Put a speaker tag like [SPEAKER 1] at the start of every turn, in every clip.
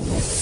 [SPEAKER 1] you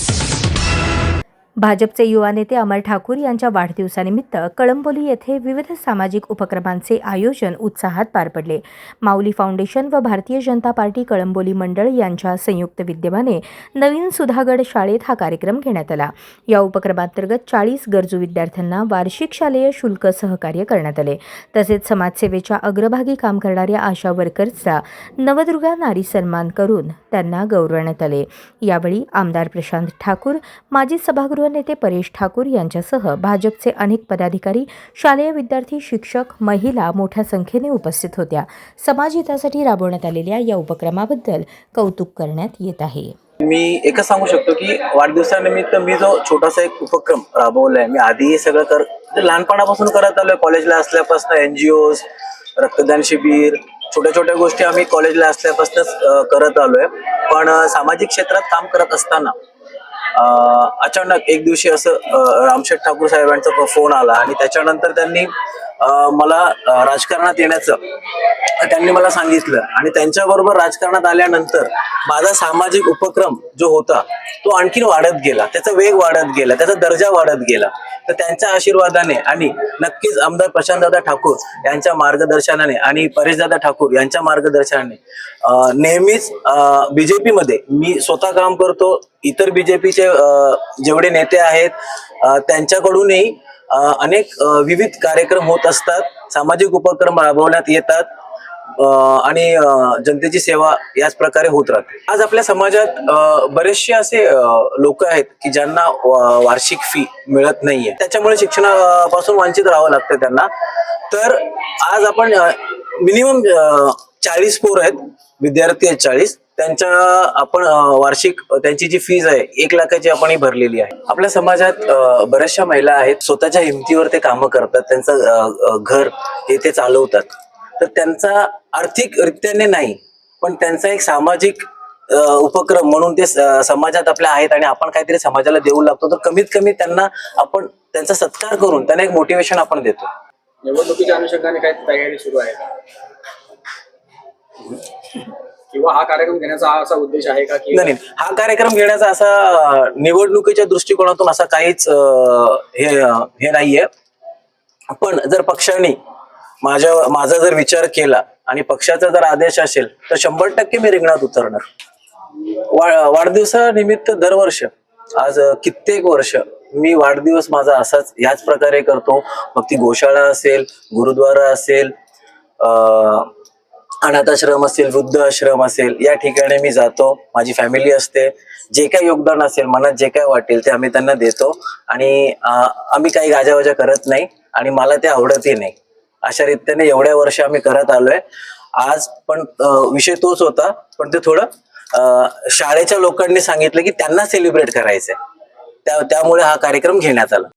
[SPEAKER 1] भाजपचे युवा नेते अमर ठाकूर यांच्या वाढदिवसानिमित्त कळंबोली येथे विविध सामाजिक उपक्रमांचे आयोजन उत्साहात पार पडले. माऊली फाउंडेशन व भारतीय जनता पार्टी कळंबोली मंडळ यांच्या संयुक्त विद्यमाने नवीन सुधागड शाळेत हा कार्यक्रम घेण्यात आला. या उपक्रमांतर्गत चाळीस गरजू विद्यार्थ्यांना वार्षिक शालेय शुल्क सहकार्य करण्यात आले. तसेच समाजसेवेच्या अग्रभागी काम करणाऱ्या आशा वर्कर्सचा नवदुर्गा नारी सन्मान करून त्यांना गौरवण्यात आले. यावेळी आमदार प्रशांत ठाकूर माजी सभागृह नेते परेश ठाकूर यांच्यासह भाजपचे अनेक पदाधिकारी शालेय विद्यार्थी शिक्षक महिला मोठ्या संख्येने उपस्थित होत्या. समाजहितासाठी राबवण्यात आलेल्या या उपक्रमाबद्दल कौतुक करण्यात येत आहे.
[SPEAKER 2] मी एकच सांगू शकतो की वाढदिवसानिमित्त मी जो छोटासा एक उपक्रम राबवलाय मी आधी हे सगळं कर लहानपणापासून करत आलोय. कॉलेजला असल्यापासून एनजीओ रक्तदान शिबिर छोट्या छोट्या गोष्टी आम्ही कॉलेजला असल्यापासूनच करत आलोय. पण सामाजिक क्षेत्रात काम करत असताना अचानक एक दिवशी असं रामशेठ ठाकूर साहेबांचा फोन आला आणि त्याच्यानंतर त्यांनी मला राजकारणात येण्याचं त्यांनी मला सांगितलं. आणि त्यांच्याबरोबर राजकारणात आल्यानंतर माझा सामाजिक उपक्रम जो होता तो आणखीन वाढत गेला. त्याचा वेग वाढत गेला. त्याचा दर्जा वाढत गेला. तर त्यांच्या आशीर्वादाने आणि नक्कीच आमदार प्रशांतदादा ठाकूर यांच्या मार्गदर्शनाने आणि परेशदादा ठाकूर यांच्या मार्गदर्शनाने नेहमीच बीजेपीमध्ये मी स्वतः काम करतो इतर बीजेपीचे जेवढे नेते आहेत त्यांच्याकडूनही अनेक विविध कार्यक्रम होत असतात सामाजिक उपक्रम राबवण्यात येतात आणि जनतेची सेवा याच प्रकारे होत राहते. आज आपल्या समाजात बरेचसे असे लोक आहेत की ज्यांना वार्षिक फी मिळत नाहीये. त्याच्यामुळे शिक्षणापासून वंचित राहावं लागतं त्यांना. तर आज आपण मिनिमम चाळीस पोर आहेत. विद्यार्थी आहेत चाळीस. त्यांच्या आपण वार्षिक त्यांची जी फीज आहे एक लाखाची आपण ही भरलेली आहे. आपल्या समाजात बऱ्याचशा महिला आहेत. स्वतःच्या हिमतीवर ते कामं करतात. त्यांचं घर हे ते चालवतात. तर त्यांचा आर्थिक रित्याने नाही पण त्यांचा एक सामाजिक उपक्रम म्हणून ते समाजात आपल्या आहेत आणि आपण काहीतरी समाजाला देऊ लागतो तर कमीत कमी त्यांना आपण त्यांचा सत्कार करून त्यांना एक मोटिवेशन आपण देतो.
[SPEAKER 3] निवडणुकीच्या अनुषंगाने काय तयारी सुरू आहे किंवा हा कार्यक्रम घेण्याचा हा असा उद्देश आहे का की
[SPEAKER 2] नाही. हा कार्यक्रम घेण्याचा असा निवडणुकीच्या दृष्टिकोनातून असा काहीच हे हे नाहीये. पण जर पक्षाने माझ्या माझा जर विचार केला आणि पक्षाचा जर आदेश असेल तर शंभर टक्के मी रिंगणात उतरणार. वा- वाढदिवसानिमित्त दरवर्ष आज कित्येक वर्ष मी वाढदिवस माझा असाच ह्याच प्रकारे करतो. मग ती गोशाळा असेल गुरुद्वारा असेल अनाथाश्रम असेल वृद्ध आश्रम असेल या ठिकाणी मी जातो. माझी फॅमिली असते. जे काही योगदान असेल मनात जे काय वाटेल ते आम्ही त्यांना देतो. आणि आम्ही काही गाजावाजा करत नाही आणि मला ते आवडतही नाही. अशा रीतीने एवढ्या वर्ष आम्ही करत आलोय. आज पण विषय तोच होता पण ते थोडं शाळेच्या लोकांनी सांगितलं की त्यांना सेलिब्रेट करायचंय. त्या त्यामुळे हा कार्यक्रम घेण्यात आला.